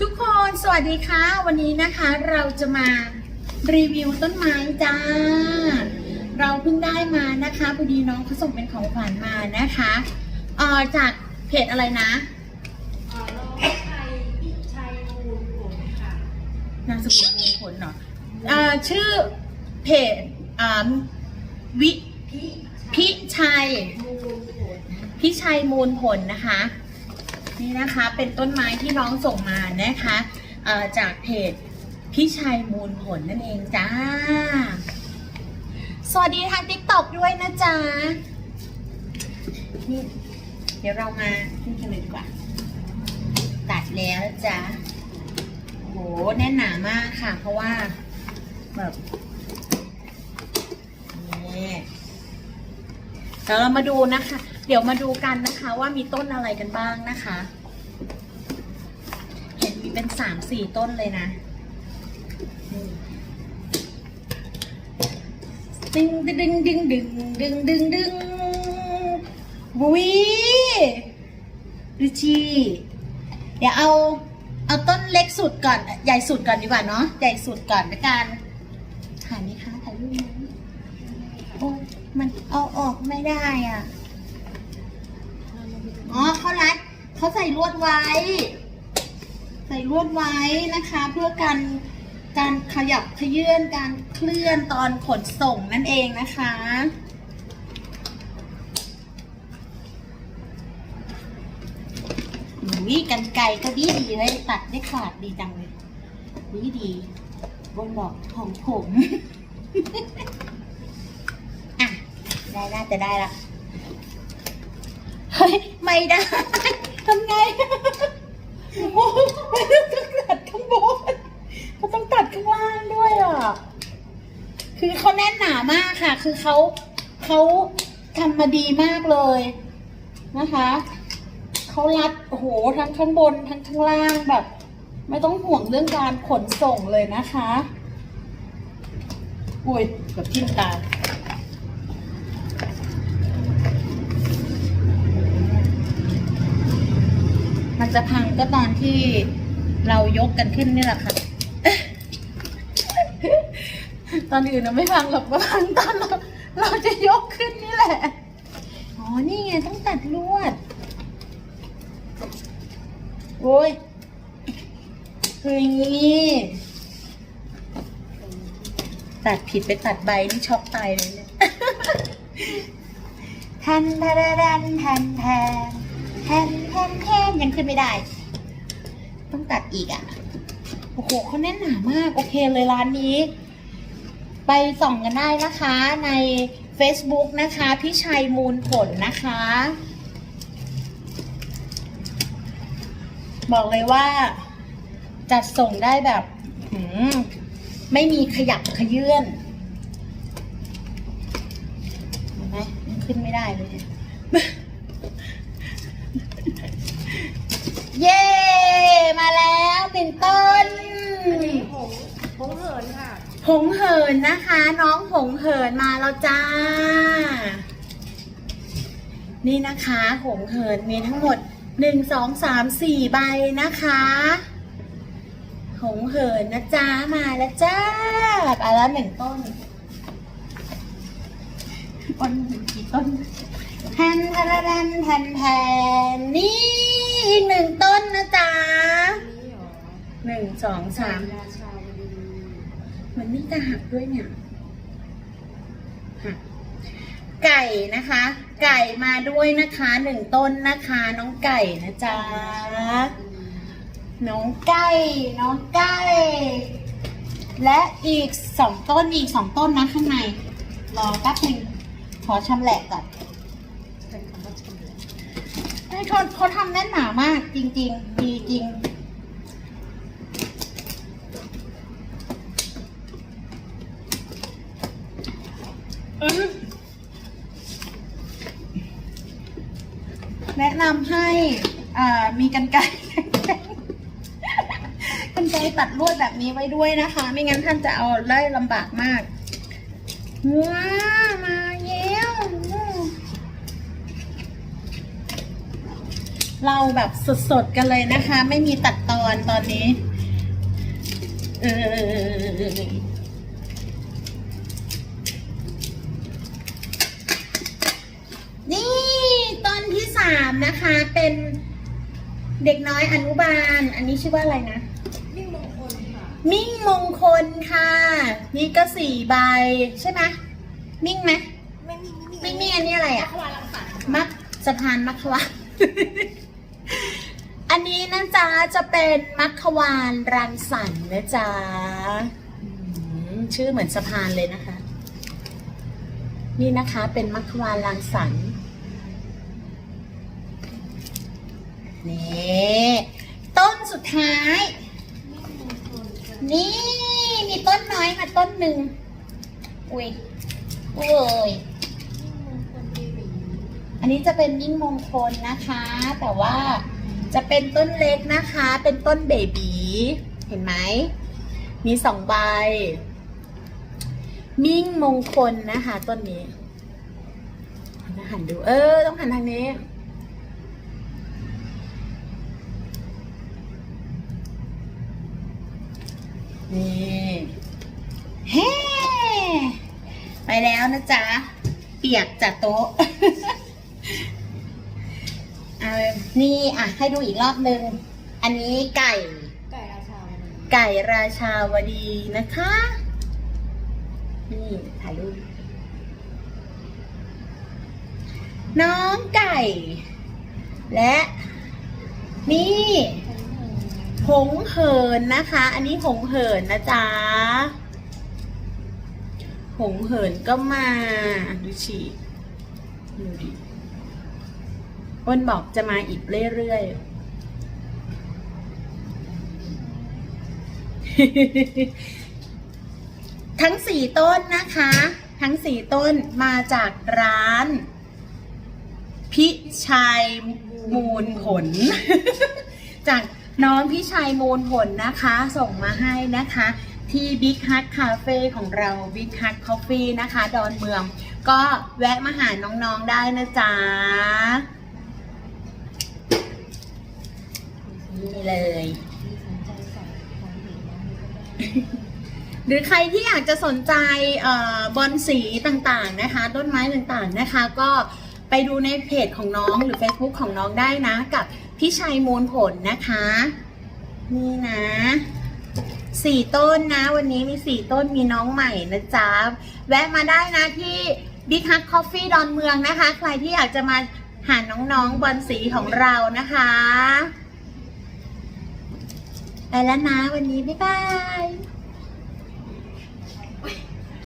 ทุกคนสวัสดีค่ะ วันนี้นะคะเราจะมารีวิวต้นไม้จ้า เราเพิ่งได้มานะคะพอดีน้องเขาส่งเป็นของขวัญมานะคะเอ่อจากเพจอะไรนะเอ่อรองชัยพิชัยมูลผลค่ะนามสกุลมูลผลเนาะเอ่อชื่อเพจอ่าวิพิพิชัยมูลผลพิชัยมูลผลนะคะ นี่นะคะเป็นต้นไม้ที่น้องส่งมานะคะจากเพจพิชัยมูลผลนั่นเองจ้า สวัสดีทางติ๊กต็อกด้วยนะจ๊ะนี่เดี๋ยวเรามาที่กันเลยดีกว่า ตัดแล้วจ้ะโอ้โหแน่นหนามากค่ะ เพราะว่าแบบนี่เดี๋ยวเรามาดูนะคะ เดี๋ยวมาดูกันนะคะว่ามีต้นอะไรกันบ้างนะคะ เห็นมีเป็นสามสี่ต้นเลยนะดึงดึงดึงดึงดึงดึงดึงบุยริชีเดี๋ยวเอาเอาต้นเล็กสุดก่อน ใหญ่สุดก่อนดีกว่าเนาะใหญ่สุดก่อนละกันถ่ายไหมคะถ่ายรูปไหมโอ้มันเอาออกไม่ได้อะ อ๋อเขารัดเขาใส่ลวดไว้ ใส่ลวดไว้นะคะ เพื่อการการขยับขยื่นการเคลื่อนตอนขนส่งนั่นเองนะคะ นี่กันไกลก็ดีดีเลยตัดได้ขาดดีจังเลยดีดีบนบอกของผมอะได้น่าจะได้ละเฮ้ย ไม่ได้ทำไงโอ้ไม่ได้ต้องตัดข้างบนเขาต้องตัดข้างล่างด้วยอะ คือเขาแน่นหนามากค่ะ คือเขาเขาทำมาดีมากเลยนะคะเขารัดโอ้โหทั้งข้างบนทั้งข้างล่างแบบ ไม่ต้องห่วงเรื่องการขนส่งเลยนะคะ อุ้ยกับทิ่มตา มันจะพังก็ตอนที่เรายกกันขึ้นนี่แหละค่ะ ตอนอื่นเราไม่พังหรอกว่าพังตอนเราเราจะยกขึ้นนี่แหละ อ๋อ นี่ไงต้องตัดลวด โอ้ยคืออย่างนี้ ตัดผิดไปตัดใบนี่ช็อกตายเลยเนี่ยแทนแทนแทนแทนแทน แทนแทนแทนยังขึ้นไม่ได้ ต้องตัดอีกอะ โอ้โหเขาแน่นหนามาก โอเคเลยร้านนี้ ไปส่องกันได้นะคะใน Facebook นะคะพี่ชัยมูลผลนะคะ บอกเลยว่า จัดส่งได้แบบไม่มีขยับขยื่นเห็นไหมยังขึ้นไม่ได้เลย มาแล้วห นึ่งต้นอันนี้หงหงเหินค่ะ หงเหินนะคะ น้องหงเหินมาแล้วจ้า นี่นะคะ หงเหินมีทั้งหมดหนึ่งสองสามสี่ใบนะคะ หงเหินนะจ้ามาแล้วจ้าไปแล้วหนึ่งต้นต้นกี่ต้นแทนแทนแทนแทนแทนนี่อีกหนึ่งต้นนะจ๊ะอันนี้เหรอหนึ่งสองสามราชาวดีมันนี่จะหักด้วยเนี่ยหักไก่นะคะ ไก่มาด้วยนะคะหนึ่งต้นนะคะ น้องไก่นะจ๊ะน้องไก่น้องไก่และอีกสองต้นอีกสองต้นนะข้างในรอแป๊บหนึ่งขอชำแหละก่อนเป็นคำว่าชมเลยไอ้เขาเขาทำแน่นหนามากจริง ๆ ดีจริง แนะนำให้อ่ามีกันไกร กันไกรตัดลวดแบบนี้ไว้ด้วยนะคะ ไม่งั้นท่านจะเอาได้ลำบากมาก ว้ามาเย้วเราแบบสดๆกันเลยนะคะ ไม่มีตัดตอนตอนนี้ เออนี่ต้นที่สามนะคะ เป็น เด็กน้อยอนุบาล อันนี้ชื่อว่าอะไรนะ มิ่งมงคลค่ะ มิ่งมงคลค่ะ นี่ก็สี่ใบใช่ไหมมิ่งไหมไม่มีไม่มีมิ่งมิ่งอันนี้อะไรนัอะกวาลังสรรค์ค่ะมักสะพานมัคควาน อันนี้นะจ๊ะจะเป็นมัคควานรังสรรค์นะจ๊ะอืมชื่อเหมือนสะพานเลยนะคะ นี่นะคะเป็นมัคควานรังสรรค์ นี่ต้นสุดท้าย นี่มีต้นน้อยมาต้นหนึ่งอุ้ยอุ้ยอันนี้จะเป็นยิ่งมงคลนะคะ แต่ว่าจะเป็นต้นเล็กนะคะ เป็นต้นเบบีเห็นไหม มีสองใบ มิ่งมงคลนะคะ ต้นนี้หันดู เออ ต้องหันทางนี้ นี่เฮ้ไปแล้วนะจ๊ะ เปียกจากโต๊ะเอานี่อะ ให้ดูอีกรอบนึง อันนี้ไก่ ไก่ราชาวดีไก่ราชาวดีนะคะ นี่ถ่ายรูปน้องไก่ และ นี่ หงเหินนะคะ อันนี้หงเหินนะจ๊ะ หงเหินก็มา ดูฉีดูดิอ้นบอกจะมาอีกเรื่อยๆ ทั้งสี่ต้นนะคะ ทั้งสี่ต้นมาจากร้าน พิชัยมูลผล จาก น้องพี่ชัยมูลผลนะคะ ส่งมาให้นะคะ ที่ Big Hut Cafe ของเรา Big Hut Coffee นะคะ ดอนเมือง ก็แวะมาหาน้องๆได้นะจ๊ะ นี่เลย หรือใครที่อยากจะสนใจออบอลสีต่างๆนะคะ ต้นไม้ต่างๆนะคะ ก็ไปดูในเพจของน้องหรือ Facebook ของน้องได้นะกับ พี่ชัยมูลผลนะคะ นี่นะสี่ต้นนะ วันนี้มีสี่ต้นมีน้องใหม่นะจ๊ะ แวะมาได้นะที่ Big Hut Coffee ดอนเมืองนะคะ ใครที่อยากจะมาหาน้องๆบอลสีของเรานะคะไปแล้วนะวันนี้ บ๊ายบาย